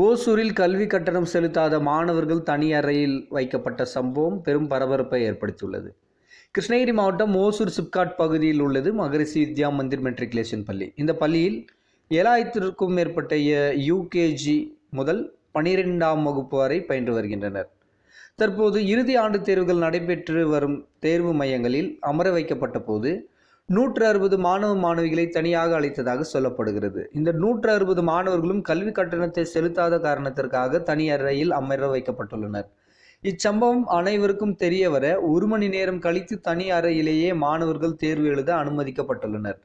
ஓசூரில் கல்வி கட்டணம் செலுத்தாத மாணவர்கள் தனி அறையில் வைக்கப்பட்ட சம்பவம் பெரும் பரபரப்பை ஏற்படுத்தியுள்ளது. கிருஷ்ணகிரி மாவட்டம் ஓசூர் சிப்காட் பகுதியில் உள்ளது. மகரிஷி வித்யா மந்திர் மெட்ரிகுலேஷன் பள்ளி. இந்த பள்ளியில் ஏழாயிரத்திற்கும் மேற்பட்ட யூகேஜி முதல் பனிரெண்டாம் வகுப்பு வரை பயின்று வருகின்றனர். தற்போது இறுதி ஆண்டு தேர்வுகள் நடைபெற்று வரும் தேர்வு மையங்களில் அமர வைக்கப்பட்ட போது நூற்று அறுபது மாணவ மாணவிகளை தனியாக அழைத்ததாக சொல்லப்படுகிறது. இந்த நூற்று அறுபது மாணவர்களும் கல்வி கட்டணத்தை செலுத்தாத காரணத்திற்காக தனி அறையில் அமர வைக்கப்பட்டுள்ளனர். இச்சம்பவம் அனைவருக்கும் தெரியவர ஒரு மணி நேரம் கழித்து தனி அறையிலேயே மாணவர்கள் தேர்வு எழுத அனுமதிக்கப்பட்டுள்ளனர்.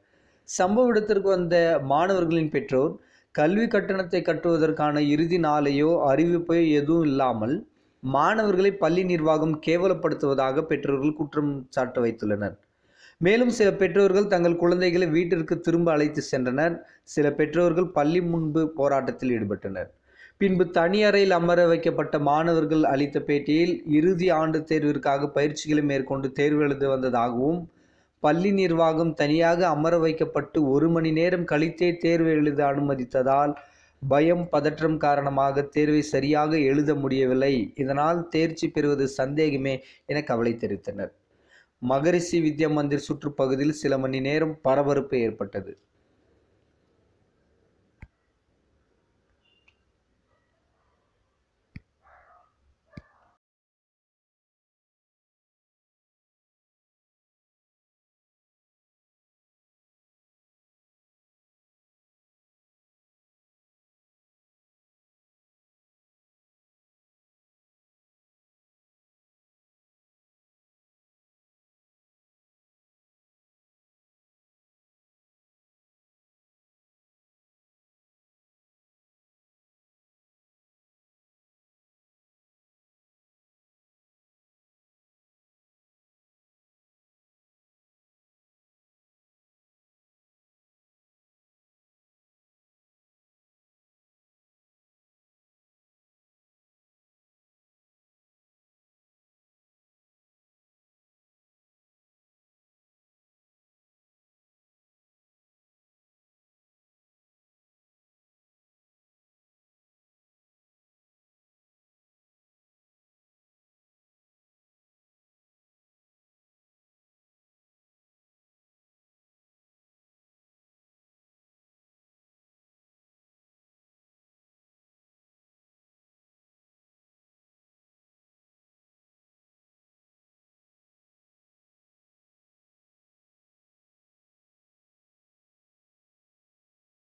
சம்பவ இடத்திற்கு வந்த மாணவர்களின் பெற்றோர் கல்வி கட்டணத்தை கட்டுவதற்கான இறுதி நாளையோ அறிவிப்பையோ எதுவும் இல்லாமல் மாணவர்களை பள்ளி நிர்வாகம் கேவலப்படுத்துவதாக பெற்றோர்கள் குற்றம் சாட்டு வைத்துள்ளனர். மேலும் சில பெற்றோர்கள் தங்கள் குழந்தைகளை வீட்டிற்கு திரும்ப அழைத்து சென்றனர். சில பெற்றோர்கள் பள்ளி முன்பு போராட்டத்தில் ஈடுபட்டனர். பின்பு தனி அறையில் அமர வைக்கப்பட்ட மாணவர்கள் அளித்த பேட்டியில் இறுதி ஆண்டு தேர்விற்காக பயிற்சிகளை மேற்கொண்டு தேர்வு எழுத வந்ததாகவும் பள்ளி நிர்வாகம் தனியாக அமர வைக்கப்பட்டு ஒரு மணி நேரம் கழித்தே தேர்வு எழுத அனுமதித்ததால் பயம் பதற்றம் காரணமாக தேர்வை சரியாக எழுத முடியவில்லை. இதனால் தேர்ச்சி பெறுவது சந்தேகமே என கவலை தெரிவித்தனர். மகரிஷி வித்யா மந்திர் சுற்றுப்பகுதியில் சில மணி நேரம் பரபரப்பு ஏற்பட்டது.